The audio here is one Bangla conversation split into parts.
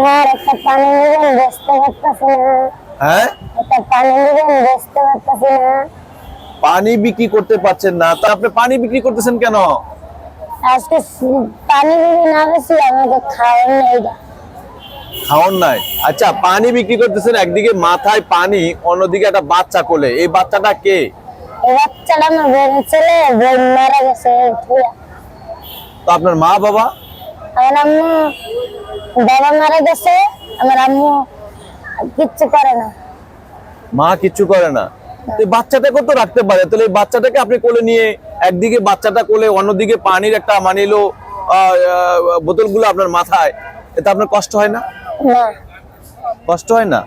স্যার একটা পানি নিবেন বেচতে পারতেছি না। হ্যাঁ? একটা পানি নিবেন বেচতে পারতেছি না। পানি বিক্রি করতে পারছেন না। তা আপনি পানি বিক্রি করতেছেন কেন? আজকে পানি যদি না বেশি আমাকে খাওয়ার নেই নাই? আচ্ছা পানি বিক্রি করতেছেন একদিকে মাথায় পানি অন্যদিকে একটা বাচ্চা কোলে। এই বাচ্চাটা কে? এই বাচ্চাটা আমার বোনের ছেলে বোন মারা গেছে তো আপনার মা বাবা? আমার আম্মু বাবা মারা গেছে আমার আম্মু কিচ্ছু করে না। মা কিচ্ছু করে না। বাচ্চাটাকে তো রাখতে পারে। তাহলে এই বাচ্চাটাকে আপনি কোলে নিয়ে একদিকে বাচ্চাটা কোলে অন্যদিকে পানির একটা বোতলগুলো আপনার মাথায় এতে আপনার কষ্ট হয় না? কষ্ট হয় না?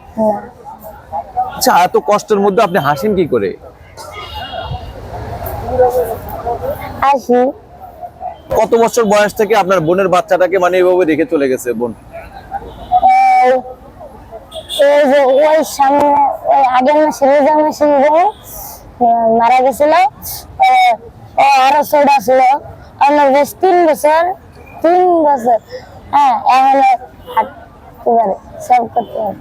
আচ্ছা এত কষ্টের মধ্যে আপনি হাসেন কি করে? আসি কত বছর বয়স থেকে আপনার বোনের বাচ্চাটাকে মানে এভাবে রেখে চলে গেছে বোন? এই এই যে ওই সামনে ওই আগের মাসে রোজা মাসে মারা গেছিল ও ও আরও ছোট ছিল। আমার বেশ তিন বছর তিন বছর। হ্যাঁ এখন সব করতে পারে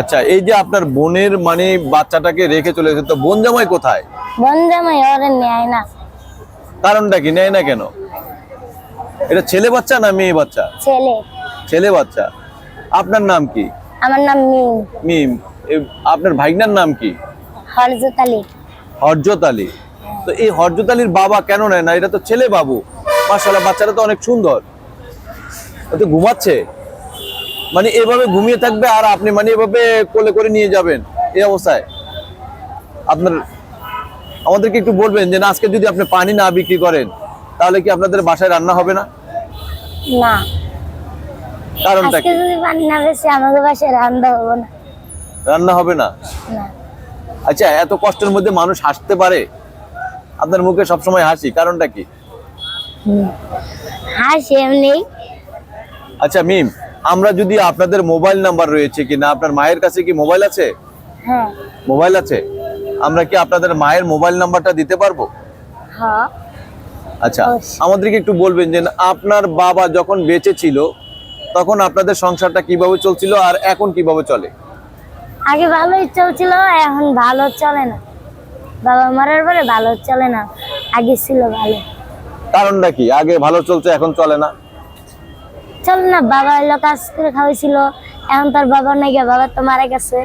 আচ্ছা এই যে আপনার বোনের মানে বাচ্চাটাকে রেখে চলে গেছে তো বোন জামাই কোথায়? বন জামাই ওরে নেয় না। কারণটা কি? নেয় না কেন? এটা ছেলে বাচ্চা না মেয়ে বাচ্চা? ছেলে। ছেলে বাচ্চা। আপনার নাম কি? আমার নাম মিম। মিম। আপনার ভাইনার নাম কি? হরজত আলী। হরজত আলী। তো এই হরজত আলীর বাবা কেন নেয় না? এটা তো ছেলে বাবু। মাসাল্লাহ বাচ্চাটা তো অনেক সুন্দর। ও তো ঘুমাচ্ছে। মানে এভাবে ঘুমিয়ে থাকবে আর আপনি মানে এভাবে কোলে করে নিয়ে যাবেন এই অবস্থায়। আপনার আমাদেরকে একটু বলবেন যে না আজকে যদি আপনি পানি না বিক্রি করেন তাহলে কি আপনাদের বাসায় রান্না হবে না? না। কারণটা কি? যদি পানি না বেশি আমাদের বাসায় রান্না হব না। রান্না হবে না? আচ্ছা এত কষ্টের মধ্যে মানুষ হাসতে পারে? আপনার মুখে সবসময় হাসি কারণটা কি? হাসি এমনি। আচ্ছা মিম আমরা যদি আপনাদের মোবাইল নাম্বার রয়েছে কি না আপনার মায়ের কাছে কি মোবাইল আছে? হ্যাঁ। মোবাইল আছে? আমরা কি আপনাদের মায়ের মোবাইল নাম্বারটা দিতে পারব? হ্যাঁ। আচ্ছা আমাদেরকে একটু বলবেন যে আপনার বাবা যখন বেঁচে ছিল তখন আপনাদের সংসারটা কীভাবে চলছিল আর এখন কীভাবে চলে? আগে ভালোই চলছিল এখন ভালো চলে না। বাবা মারার পরে ভালো চলে না আগে ছিল ভালো। কারণটা কি? আগে ভালো চলছে এখন চলে না? চলে না বাবা এলো কাজ করে খাওয়াইছিল এখন তার বাবা নাই গিয়ে বাবা তো মারা গেছে।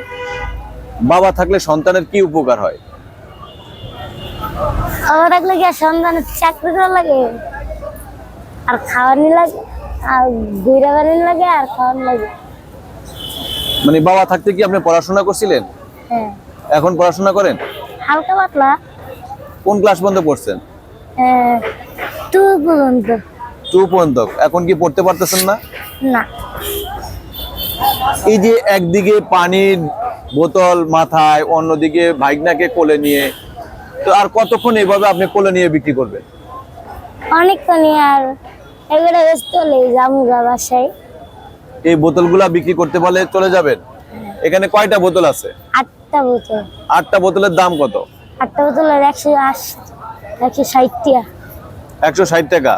বাবা থাকলে সন্তানের কি উপকার হয়? থাকলে গিয়ে সন্তানের চাকরি করা লাগে আর খাওয়ানি লাগে আর ঘুরে বেড়ানি লাগে আর খাওয়ানি লাগে। মানে বাবা থাকতে কি আপনি পড়াশোনা করছিলেন? হ্যাঁ। এখন পড়াশোনা করেন? হালকা পাতলা। কোন ক্লাস পর্যন্ত পড়ছেন? টু পর্যন্ত। টু পর্যন্ত। এখন কি পড়তে পারতেছেন না? না। এই যে একদিকে পানির বোতল মাথায় অন্যদিকে ভাইগনাকে কোলে নিয়ে তো আর কতক্ষণ এইভাবে আপনি কোলে নিয়ে বিক্রি করবেন? অনেকক্ষণ আর এগুলো চলে যাব বাসায়। এই বোতলগুলা বিক্রি করতে পারলে চলে যাবেন? এখানে কয়টা বোতল আছে? আটটা বোতল। আটটা বোতলের দাম কত? আটটা বোতলের একশো আশি একশো ষাট টাকা। একশো ষাট টাকা?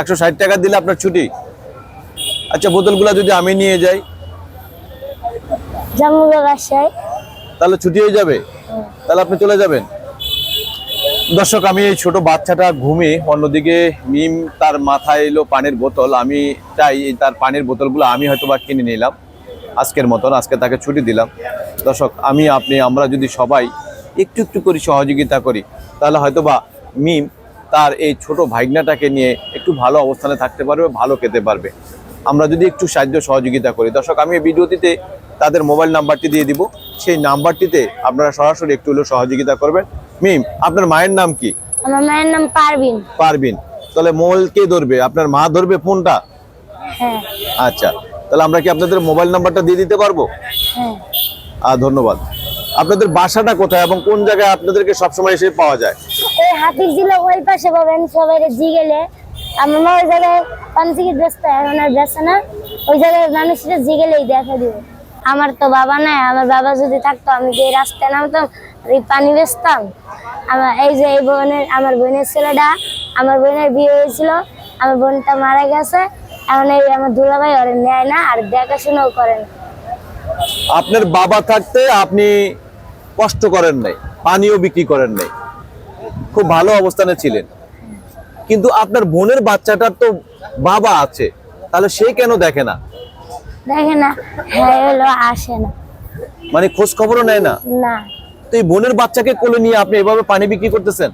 একশো ষাট টাকা দিলে আপনার ছুটি? আচ্ছা বোতলগুলা যদি আমি নিয়ে যাই? যাব গা বাসায়। তাহলে ছুটি হয়ে যাবে? তাহলে আপনি চলে যাবেন? দর্শক, আমি এই ছোট বাচ্চাটা ঘুমে অন্যদিকে মিম তার মাথায় এলো পানির বোতল। আমি চাই তার পানির বোতলগুলো আমি হয়তো বা কিনে নিলাম। আজকের মতন, আজকে তাকে ছুটি দিলাম। দর্শক, আমি, আপনি, আমরা যদি সবাই একটু একটু করে সহযোগিতা করি, তাহলে হয়তো বা মিম তার এই ছোট ভাইগনাটাকে নিয়ে একটু ভালো অবস্থানে থাকতে পারবে, ভালো খেতে পারবে। আমরা যদি একটু সাহায্য, সহযোগিতা করি। দর্শক, আমি এই ভিডিওটিতে তাদের মোবাইল নাম্বারটি দিয়ে দিব। সেই নাম্বারটিতে আপনারা সরাসরি একটু হলেও সহযোগিতা করবেন। মিম আপনার মায়ের নাম কি? আমার মায়ের নাম পারবিন পারবিন তাহলে মোবাইল কে ধরবে? আপনার মা ধরবে ফোনটা? হ্যাঁ। আচ্ছা তাহলে আমরা কি আপনাদের মোবাইল নাম্বারটা দিয়ে দিতে পারব? হ্যাঁ। আহ ধন্যবাদ। আপনাদের বাসাটা কোথায় এবং কোন জায়গায় আপনাদেরকে সবসময় এসে পাওয়া যায়? ওই হাতির ছিল ওই পাশে পাবেন সবাই জি গেলে আমার মা ওই জায়গায় পানসিকে ব্যস্ত এখন আর ব্যস্ত না। ওই জায়গায় মানুষটা জি গেলেই দেখা দিব। আমার তো বাবা নাই, আমার বাবা যদি থাকতো, আমি কি রাস্তায় নামতাম আর এই পানি বেচতাম। আমার এই যে এই বোনের, আমার বোনের ছেলেটা, আমার বোনের বিয়ে হয়েছিল, আমার বোনটা মারা গেছে। এখন এই আমার দুলাভাই ওরে নেয় না আর দেখাশোনাও করে না। আপনার বাবা থাকতে আপনি কষ্ট করেন নাই, পানিও বিক্রি করেন নাই। খুব ভালো অবস্থানে ছিলেন। কিন্তু আপনার বোনের বাচ্চাটার তো বাবা আছে, তাহলে সে কেন দেখে না? দেখে না হ্যাঁ হলো আসে না। মানে খোঁজ খবরও নেয় না? না। তো এই বোনের বাচ্চাকে কোলে নিয়ে আপনি এভাবে পানি বিক্রি করতেছেন?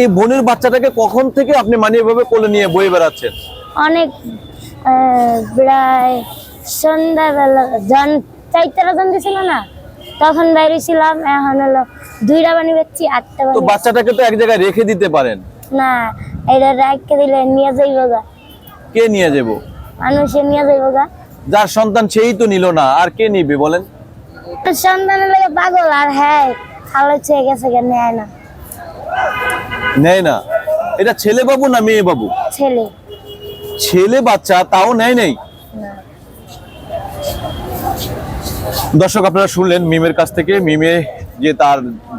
এই বোনের বাচ্চাটাকে কখন থেকে আপনি মানে এভাবে কোলে নিয়ে বয়ে বেড়াচ্ছেন? অনেক প্রায় সন্ধ্যাবেলা জন চারটা জন দিছিল না? তখন বাইরেছিলাম এখন হলো দুইটা বানি বেচছি আটটা তো বাচ্চাটাকে তো এক জায়গায় রেখে দিতে পারেন? না এটা রাখকে দিলে নিয়ে যাইব গা। কে নিয়ে যাব মানুষে নিয়ে যাইব গা। যার সন্তান সেই তো নিল না আর কে নিবে বলেন? সন্তানের লাগে পাগল আর হ্যাঁ খালে ছেয়ে গেছে নেয় না। নেয় না? এটা ছেলে বাবু না মেয়ে বাবু? ছেলে। ছেলে বাচ্চা তাও নেয় নেই? দর্শক আপনারা শুনলেন মিমের কাছ থেকে। মিমে যে তার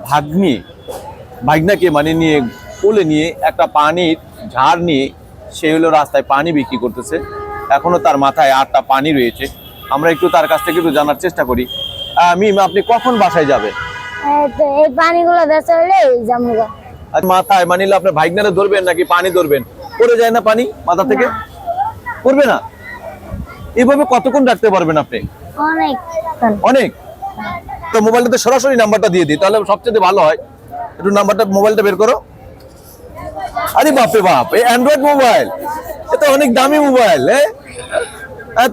ভাগ্নি ভাগনাকে মানে নিয়ে কোলে নিয়ে একটা পানির ঝাড় নিয়ে সে হলো রাস্তায় পানি বিক্রি করতেছে। এখনও তার মাথায় আটটা পানি রয়েছে। আমরা একটু তার কাছ থেকে একটু জানার চেষ্টা করি। মিম আপনি কখন বাসায় যাবেন? এই পানিগুলো বেচা হলে জামুগা আর মাথায় মানিলে আপনার ভাগনারে ধরবেন নাকি পানি ধরবেন? পড়ে যায় না পানি মাথা থেকে? পড়বে না? এভাবে কতক্ষণ রাখতে পারবেন আপনি? অনেক। অনেক? তো মোবাইলটাতে সরাসরি নাম্বারটা দিয়ে দিই তাহলে সবচেয়ে ভালো হয়। একটু নাম্বারটা মোবাইলটা বের করো। আরে বাপরে বাপ এই অ্যান্ড্রয়েড মোবাইল এটা অনেক দামি মোবাইল হ্যাঁ?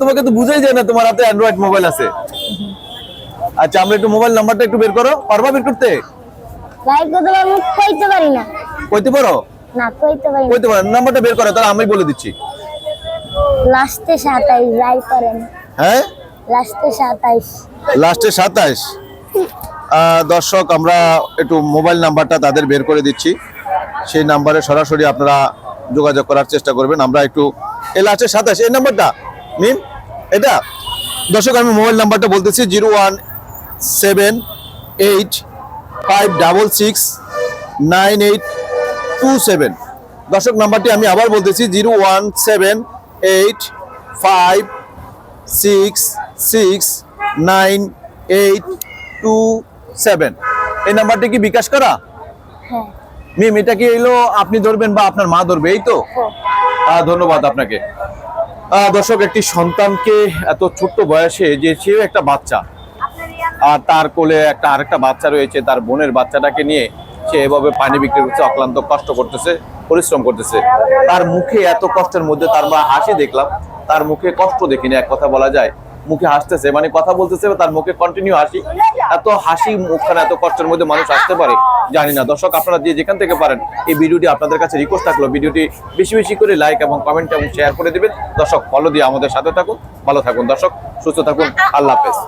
তোমাকে তো বুঝাই যায় না তোমার হাতে অ্যান্ড্রয়েড মোবাইল আছে। আচ্ছা আমরা একটু মোবাইল নাম্বারটা একটু বের করো। পারবা বের করতে? কইতে পারি না। কইতে পারো? না কইতে পারি কইতে পারো নাম্বারটা বের করো তাহলে আমি বলে দিচ্ছি। লাস্টে সাতাইশ যাই করেন। হ্যাঁ? লাস্টে সাতাইশ। লাস্টে সাতাইশ। দর্শক আমরা একটু মোবাইল নাম্বারটা তাদের বের করে দিচ্ছি। সেই নাম্বারে সরাসরি আপনারা যোগাযোগ করার চেষ্টা করবেন। আমরা একটু এই লাস্টে সাতাইশ এই নাম্বারটা? নিন এটা? দর্শক আমি মোবাইল নাম্বারটা বলতেছি zero one seven eight five double six nine eight two seven. দর্শক নাম্বারটি আমি আবার বলতেছি zero one seven eight five six six nine eight two seven. এই নাম্বারটি কি বিকাশ করা? হ্যাঁ। মিম এটা কি এলো? আপনি ধরবেন বা আপনার মা ধরবে এই তো? হ্যাঁ। ধন্যবাদ আপনাকে। দর্শক, একটি সন্তানকে এত ছোট্ট বয়সে যে সেও একটা বাচ্চা, আর তার কোলে একটা আরেকটা বাচ্চা রয়েছে, তার বোনের বাচ্চাটাকে নিয়ে সে এভাবে পানি বিক্রি করছে, অক্লান্ত কষ্ট করতেছে, পরিশ্রম করতেছে। তার মুখে এত কষ্টের মধ্যে তার মা হাসি দেখলাম, তার মুখে কষ্ট দেখিনি, এক কথা বলা যায়। মুখে হাসতেছে মানে কথা বলতেছে, তার মুখে কন্টিনিউ হাসি। এত হাসি মুখখানে, এত কষ্টের মধ্যে মানুষ আসতে পারে। জানি না, দর্শক, আপনারা যে যেখান থেকে পারেন, এই ভিডিওটি আপনাদের কাছে রিকোয়েস্ট থাকল, ভিডিওটি বেশি বেশি করে লাইক এবং কমেন্ট এবং শেয়ার করে দেবেন। দর্শক ফলো দিয়ে আমাদের সাথে থাকুন, ভালো থাকুন। দর্শক, সুস্থ থাকুন, আল্লাহ হাফেজ।